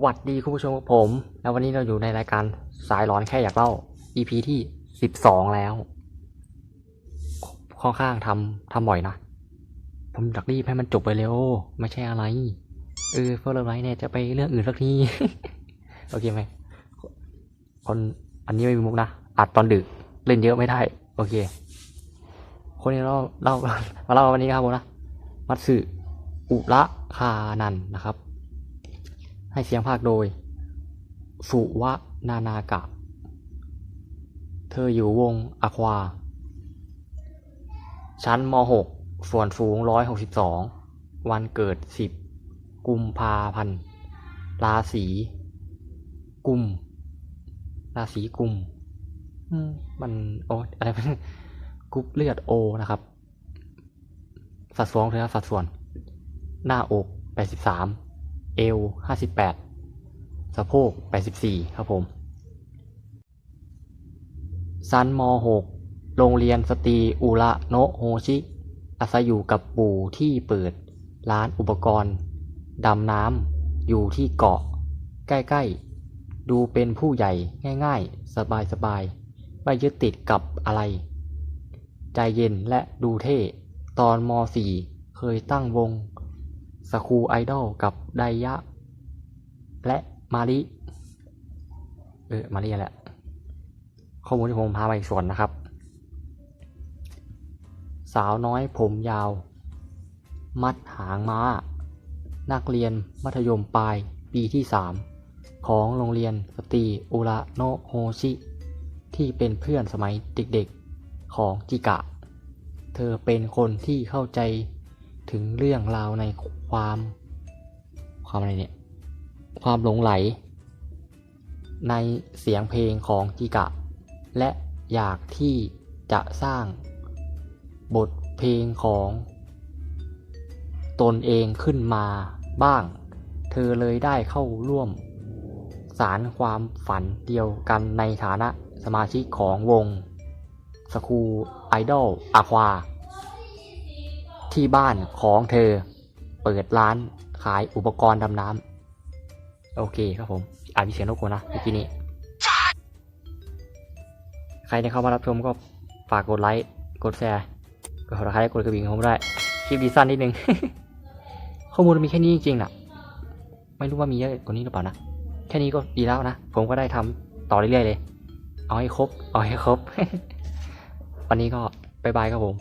หวัดดีคุณผู้ชมครับผม แล้ววันนี้เราอยู่ในรายการสายร้อนแค่อยากเล่า EP ที่สิบสองแล้ว ค่อนข้างทำทำบ่อยนะ ผมอยากรีบให้มันจบไปเร็ว ไม่ใช่อะไร เออเพื่อเรื่องไรเนี่ยจะไปเรื่องอื่นสักทีโอเคไหมคนอันนี้ไม่มีมุกนะ อัดตอนดึก เล่นเยอะไม่ได้ โอเค คนนี้เราเล่ามาเล่าวันนี้ครับผมนะ มัตสึอุระคานันนะครับ ให้เสียงภาคโดย สุวะนานากะ เธออยู่วงอควา ชั้นม .6 ส่วนสูง 162 วันเกิด 10 กุมภาพันธ์ ราศีกุม ราศีกุม มันโออะไรกรุ๊ปเลือดโอนะครับ สัดส่วนเธอสัดส่วน หน้าอก 83 เอว 58 สะโพก 84 ครับผม ซันม .6 โรงเรียนสตรีอุระโนะโฮชิ อาศัยอยู่กับปู่ที่เปิด ร้านอุปกรณ์ ดำน้ำ อยู่ที่เกาะ ใกล้ ๆ ดูเป็นผู้ใหญ่ง่าย ๆ สบาย ๆ ไม่ยึดติดกับอะไร ใจเย็นและดูเท่ ตอนม .4 เคยตั้งวง สคูไอดอลกับไดยะ และมาริเออมาริแหละ ข้อมูลที่ผมพามาอีกส่วนนะครับ สาวน้อยผมยาว มัดหางม้า นักเรียนมัธยมปลายปีที่ 3 ของโรงเรียนสตรีอุระโนโฮชิ ที่เป็นเพื่อนสมัยเด็กๆของจิกะ เธอเป็นคนที่เข้าใจ ถึงเรื่องราวในความความอะไรเนี่ย ความหลงไหล ในเสียงเพลงของจิกะ และอยากที่จะสร้างบทเพลงของตนเองขึ้นมาบ้าง เธอเลยได้เข้าร่วม สารความฝันเดียวกันในฐานะสมาชิกของวงสคูไอดอลอาควา ที่บ้านของเธอ เปิดร้านขายอุปกรณ์ดำน้ำโอเคครับผมอานมีเสียงรบกวนนะเมื่อกี้นี้ ใครที่เข้ามารับชมก็ฝากกดไลค์ กดแชร์ กดติดตามกดกระดิ่งผมได้ คลิปดีสั้นนิดนึง ข้อมูลมีแค่นี้จริงๆนะไม่รู้ว่ามีเยอะกว่านี้หรือเปล่านะ แค่นี้ก็ดีแล้วนะ ผมก็ได้ทำต่อเรื่อยๆเลย เอาให้ครบ เอาให้ครบ วันนี้ก็บายบายครับผม